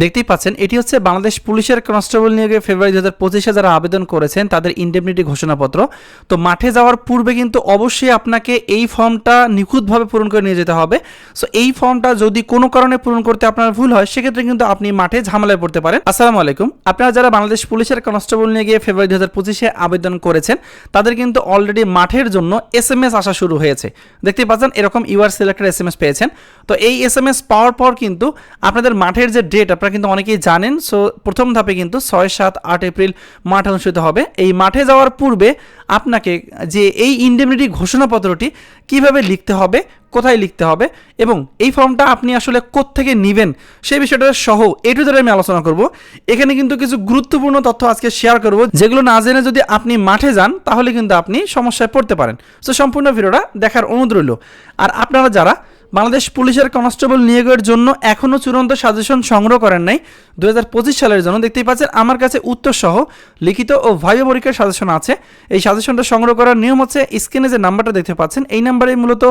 দেখতেই পাচ্ছেন, এটি হচ্ছে বাংলাদেশ পুলিশের কনস্টেবল নিয়োগে ফেব্রুয়ারি দু হাজার পঁচিশে যারা আবেদন করেছেন, তাদের ইন্ডেমনিটি ঘোষণাপত্র। তো মাঠে যাওয়ার পূর্বে কিন্তু অবশ্যই আপনাকে এই ফর্মটা নিখুঁতভাবে পূরণ করে নিয়ে যেতে হবে। সো এই ফর্মটা যদি কোনো কারণে পূরণ করতে আপনার ভুল হয়, সেক্ষেত্রে কিন্তু আপনি মাঠে ঝামেলায় পড়তে পারেন। আসসালামু আলাইকুম। আপনারা যারা বাংলাদেশ পুলিশের কনস্টেবল নিয়ে গিয়ে ফেব্রুয়ারি দু হাজার পঁচিশে আবেদন করেছেন, তাদের কিন্তু অলরেডি মাঠের জন্য এস এম এস আসা শুরু হয়েছে। দেখতেই পাচ্ছেন, এরকম UR selected S M S পেয়েছেন। তো এই এস এম এস পাওয়ার পর কিন্তু আপনাদের মাঠের যে ডেট আপনারা কিন্তু অনেকেই জানেন সো প্রথম ধাপে কিন্তু ছয় সাত আট এপ্রিল মাঠ অনুষ্ঠিত হবে। এই মাঠে যাওয়ার পূর্বে আপনাকে যে এই ইন্ডেমনিটি ঘোষণাপত্রটি কীভাবে লিখতে হবে, কোথায় লিখতে হবে এবং এই ফর্মটা আপনি আসলে কোত্থেকে নেবেন, সেই বিষয়টা সহ এটু ধরে আমি আলোচনা করব। এখানে কিন্তু কিছু গুরুত্বপূর্ণ তথ্য আজকে শেয়ার করব, যেগুলো না জেনে যদি আপনি মাঠে যান, তাহলে কিন্তু আপনি সমস্যায় পড়তে পারেন। সো সম্পূর্ণ ভিডিওটা দেখার অনুরোধ রইল। আর আপনারা যারা বাংলাদেশ পুলিশের কনস্টেবল নিয়োগের জন্য এখনও চূড়ান্ত সাজেশন সংগ্রহ করেন নাই। দু হাজার পঁচিশ সালের জন্য দেখতেই পাচ্ছেন, আমার কাছে উত্তর সহ লিখিত ও ভাইবা পরীক্ষার সাজেশন আছে। এই সাজেশনটা সংগ্রহ করার নিয়ম হচ্ছে, স্ক্রিনে যে নাম্বারটা দেখতে পাচ্ছেন, এই নাম্বারে মূলত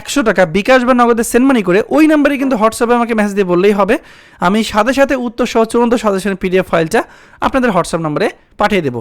একশো টাকা বিকাশ বা নগদে সেন্ড মানি করে ওই নাম্বারে কিন্তু হোয়াটসঅ্যাপে আমাকে মেসেজ দিয়ে বললেই হবে। আমি সাথে সাথে উত্তর সহ চূড়ান্ত সাজেশনের পিডিএফ ফাইলটা আপনাদের হোয়াটসঅ্যাপ নম্বরে পাঠিয়ে দেবো।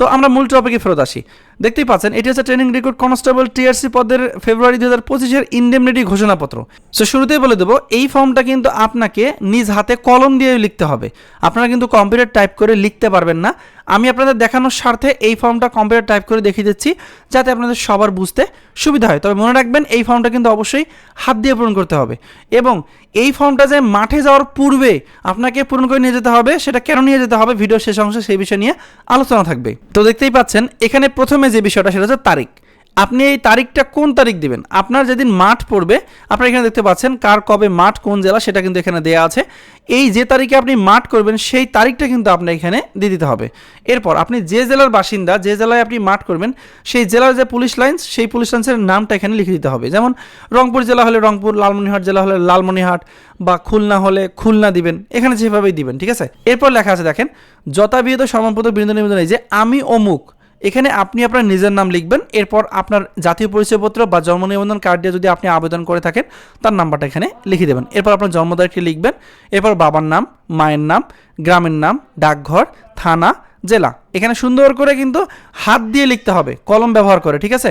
তো আমরা মূল টপিকে ফেরত আসি। দেখতেই পাচ্ছেন, এটি হচ্ছে ট্রেনিং রিক্রুট কনস্টেবল টিআরসি পদের ফেব্রুয়ারি দু হাজার পঁচিশের ইন্ডেমনিটি ঘোষণাপত্র। সো শুরুতেই বলে দেবো, এই ফর্মটা কিন্তু আপনাকে নিজ হাতে কলম দিয়ে লিখতে হবে। আপনারা কিন্তু কম্পিউটার টাইপ করে লিখতে পারবেন না। আমি আপনাদের দেখানোর স্বার্থে এই ফর্মটা কম্পিউটার টাইপ করে দেখিয়ে দিচ্ছি, যাতে আপনাদের সবার বুঝতে সুবিধা হয়। তবে মনে রাখবেন, এই ফর্মটা কিন্তু অবশ্যই হাত দিয়ে পূরণ করতে হবে। এবং এই ফর্মটা যে মাঠে যাওয়ার পূর্বে আপনাকে পূরণ করে নিয়ে যেতে হবে, সেটা কেন নিয়ে যেতে হবে ভিডিও শেষ অংশে সেই বিষয় নিয়ে আলোচনা থাকবে। তো দেখতেই পাচ্ছেন, এখানে প্রথমে যে বিষয়টা, সেটা হচ্ছে তারিখ। আপনি এই তারিখটা কোন তারিখ দিবেন? আপনার যেদিন মাঠ পড়বে, আপনারা এখানে দেখতে পাচ্ছেন কার কবে মাঠ কোন জেলা সেটা কিন্তু এখানে দেওয়া আছে। এই যে তারিখে আপনি মাঠ করবেন, সেই তারিখটা কিন্তু আপনার এখানে দিয়ে দিতে হবে। এরপর আপনি যে জেলার বাসিন্দা, যে জেলায় আপনি মাঠ করবেন, সেই জেলার যে পুলিশ লাইন্স সেই পুলিশ লাইন্সের নামটা এখানে লিখে দিতে হবে। যেমন রংপুর জেলা হলে রংপুর, লালমনিরহাট জেলা হলে লালমনিরহাট, বা খুলনা হলে খুলনা দিবেন, এখানে যেভাবেই দিবেন, ঠিক আছে? এরপর লেখা আছে দেখেন, যথাবিহিত সমানপদ বিনোদন নিবেদন এই যে আমি অমুক এখানে আপনি আপনার নিজের নাম লিখবেন, এরপর আপনার জাতীয় পরিচয়পত্র বা জন্ম নিবন্ধন কার্ড দিয়ে যদি আপনি আবেদন করে থাকেন, তার নাম্বারটা এখানে লিখে দেবেন। এরপর আপনার জন্ম তারিখটি লিখবেন, এরপর বাবার নাম, মায়ের নাম, গ্রামের নাম, ডাকঘর, থানা, জেলা। এখানে সুন্দর করে কিন্তু হাত দিয়ে লিখতে হবে, কলম ব্যবহার করে, ঠিক আছে?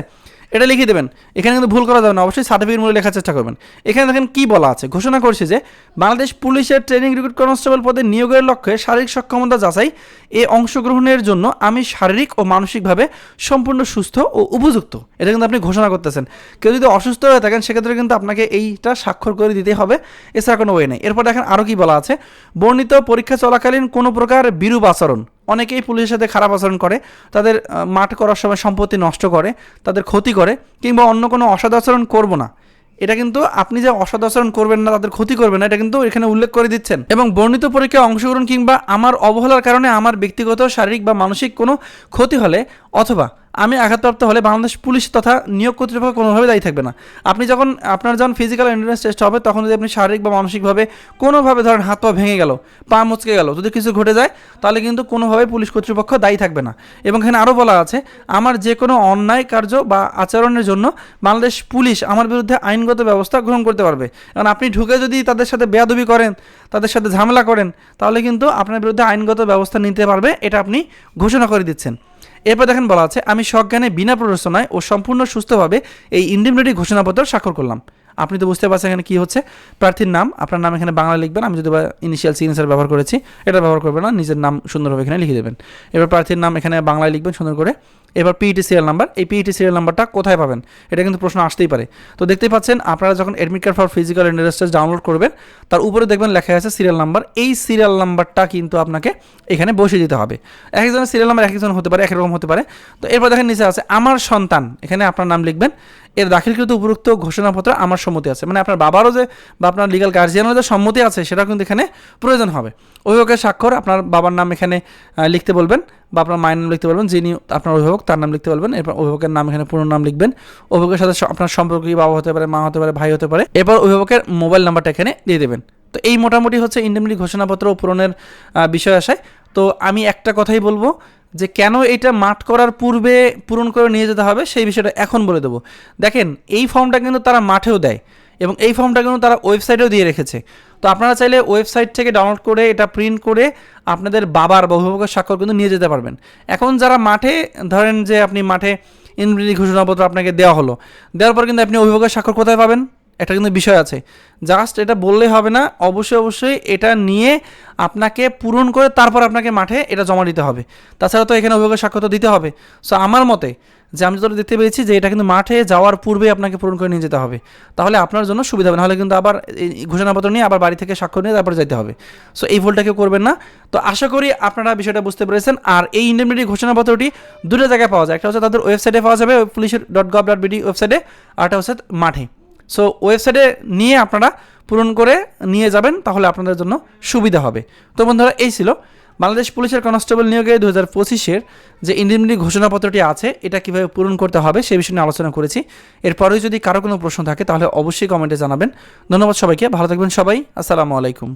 এটা লিখে দেবেন। এখানে কিন্তু ভুল করা যাবে না, অবশ্যই সার্টিফিকেট মূল্য লেখার চেষ্টা করবেন। এখানে দেখেন কি বলা আছে? ঘোষণা করছে যে, বাংলাদেশ পুলিশের ট্রেনিং রিক্রুট কনস্টেবল পদে নিয়োগের লক্ষ্যে শারীরিক সক্ষমতা যাচাই এ অংশগ্রহণের জন্য আমি শারীরিক ও মানসিকভাবে সম্পূর্ণ সুস্থ ও উপযুক্ত। এটা কিন্তু আপনি ঘোষণা করতেছেন। কেউ যদি অসুস্থ হয়ে থাকেন, সেক্ষেত্রে কিন্তু আপনাকে এইটা স্বাক্ষর করে দিতে হবে। এছাড়া কোনো ওয়ে নেই। এরপর দেখেন আরও কি বলা আছে? বর্ণিত পরীক্ষা চলাকালীন কোনো প্রকার বিরূপ আচরণ অনেকেই পুলিশের সাথে খারাপ আচরণ করে, তাদের মাঠ করার সময় সম্পত্তি নষ্ট করে, তাদের ক্ষতি করে, কিংবা অন্য কোনো অসদাচরণ করব না। এটা কিন্তু আপনি যে অসদাচরণ করবেন না, তাদের ক্ষতি করবেন না, এটা কিন্তু এখানে উল্লেখ করে দিচ্ছেন। এবং বর্ণিত পরীক্ষায় অংশগ্রহণ কিংবা আমার অবহেলার কারণে আমার ব্যক্তিগত, শারীরিক বা মানসিক কোনো ক্ষতি হলে, অথবা আমি আঘাতপ্রাপ্ত হলে বাংলাদেশ পুলিশ তথা নিয়োগ কর্তৃপক্ষ কোনোভাবে দায়ী থাকবে না। আপনি যখন আপনার যখন ফিজিক্যাল এন্ডুরেন্স টেস্ট হবে, তখন যদি আপনি শারীরিক বা মানসিকভাবে কোনোভাবে ধরেন হাত পা ভেঙে গেল, পা মুচকে গেল, যদি কিছু ঘটে যায়, তাহলে কিন্তু কোনোভাবে পুলিশ কর্তৃপক্ষ দায়ী থাকবে না। এবং এখানে আরও বলা আছে, আমার যে কোনো অন্যায় কার্য বা আচরণের জন্য বাংলাদেশ পুলিশ আমার বিরুদ্ধে আইনগত ব্যবস্থা গ্রহণ করতে পারবে। কারণ আপনি ঢুকে যদি তাদের সাথে বেয়াদবি করেন, তাদের সাথে ঝামেলা করেন, তাহলে কিন্তু আপনার বিরুদ্ধে আইনগত ব্যবস্থা নিতে পারবে, এটা আপনি ঘোষণা করে দিচ্ছেন। এরপর দেখেন বলা আছে, আমি সজ্ঞানে বিনা প্ররোচনায় ও সম্পূর্ণ সুস্থভাবে এই ইন্ডিমনিটি ঘোষণাপত্র স্বাক্ষর করলাম। আপনি তো বুঝতে পারছেন এখানে কি হচ্ছে। প্রার্থীর নাম, আপনার নাম এখানে বাংলা লিখবেন, আমি যদি ইনিশিয়াল সিগনেচার ব্যবহার করেছি, এটা ব্যবহার করবেন না, নিজের নাম সুন্দরভাবে এখানে লিখে দেবেন। এবার প্রার্থীর নাম এখানে বাংলায় লিখবেন সুন্দর করে। এবার পিইটি সিরিয়াল নাম্বার এই পিইটি সিরিয়াল নাম্বারটা কোথায় পাবেন? এটা কিন্তু প্রশ্ন আসতেই পারে। তো দেখতেই পাচ্ছেন, আপনারা যখন admit card for physical interests download করবেন, তার উপরে দেখবেন লেখা আছে সিরিয়াল নাম্বার এই সিরিয়াল নাম্বারটা কিন্তু আপনাকে এখানে বসিয়ে দিতে হবে। এক একজনের সিরিয়াল নাম্বার এক একজন হতে পারে একরকম হতে পারে। তো এরপর দেখেন নিচে আছে, আমার সন্তান। এখানে আপনার নাম লিখবেন। এর দাখিলকৃত উপরোক্ত ঘোষণাপত্র আমার সম্মতি আছে। মানে আপনার বাবারও যে বা আপনার লিগাল গার্জিয়ানের যে সম্মতি আছে সেটা কিন্তু এখানে প্রয়োজন হবে। অভিভাবকের স্বাক্ষর আপনার বাবার নাম এখানে লিখতে বলবেন বা আপনার মায়ের নাম লিখতে বলবেন, যিনি আপনার অভিভাবক তার নাম লিখতে বলবেন, এরপর অভিভাবকের নাম এখানে পুরো নাম লিখবেন। অভিভাবকের সাথে আপনার সম্পর্কীয় বাবা হতে পারে, মা হতে পারে, ভাই হতে পারে, এরপর অভিভাবকের মোবাইল নাম্বারটা এখানে দিয়ে দেবেন। তো এই মোটামুটি হচ্ছে ইন্ডিমিটি ঘোষণাপত্র পূরণের বিষয় আসায় তো আমি একটা কথাই বলব যে কেন এটা মাঠ করার পূর্বে পূরণ করে নিয়ে যেতে হবে, সেই বিষয়টা এখন বলে দেবো। দেখেন, এই ফর্মটা কিন্তু তারা মাঠেও দেয় এবং এই ফর্মটা কিন্তু তারা ওয়েবসাইটেও দিয়ে রেখেছে। তো আপনারা চাইলে ওয়েবসাইট থেকে ডাউনলোড করে, এটা প্রিন্ট করে আপনাদের বাবার বা অভিভাবকের স্বাক্ষর কিন্তু নিয়ে যেতে পারবেন। এখন যারা মাঠে, ধরেন যে আপনি মাঠে ইনভিটি ঘোষণাপত্র আপনাকে দেওয়া হলো, দেওয়ার পর কিন্তু আপনি অভিভাবকের স্বাক্ষর কোথায় পাবেন? একটা কিন্তু বিষয় আছে। জাস্ট এটা বললে হবে না, অবশ্যই অবশ্যই এটা নিয়ে আপনাকে পূরণ করে তারপর আপনাকে মাঠে এটা জমা দিতে হবে। তাছাড়া তো এখানে অভিভাবকের স্বাক্ষর তো দিতে হবে। সো আমার মতে, যে আমি যতটা দেখতে পেয়েছি যে এটা কিন্তু মাঠে যাওয়ার পূর্বে আপনাকে পূরণ করে নিয়ে যেতে হবে। তাহলে আপনার জন্য সুবিধা হবে। নাহলে কিন্তু আবার ঘোষণাপত্র নিয়ে আবার বাড়ি থেকে স্বাক্ষর নিয়ে তারপরে যেতে হবে। সো এই ভুলটা কেউ করবেন না। তো আশা করি আপনারা বিষয়টা বুঝতে পেরেছেন। আর এই ইন্ডেমনিটি ঘোষণাপত্রটি দুটো জায়গায় পাওয়া যায়। একটা হচ্ছে তাদের ওয়েবসাইটে পাওয়া যাবে, পুলিশের ডট গভ ডট বিডি ওয়েবসাইটে, আর একটা হচ্ছে মাঠে। সো ওয়েবসাইটে নিয়ে আপনারা পূরণ করে নিয়ে যাবেন, তাহলে আপনাদের জন্য সুবিধা হবে। তো বন্ধুরা, এই ছিল বাংলাদেশ পুলিশের কনস্টেবল নিয়োগে দু হাজার পঁচিশের যে ইন্ডিমিনি ঘোষণাপত্রটি আছে, এটা কীভাবে পূরণ করতে হবে সে বিষয়ে আলোচনা করেছি। এরপরেও যদি কারও কোনো প্রশ্ন থাকে, তাহলে অবশ্যই কমেন্টে জানাবেন। ধন্যবাদ সবাইকে, ভালো থাকবেন সবাই, আসসালামু আলাইকুম।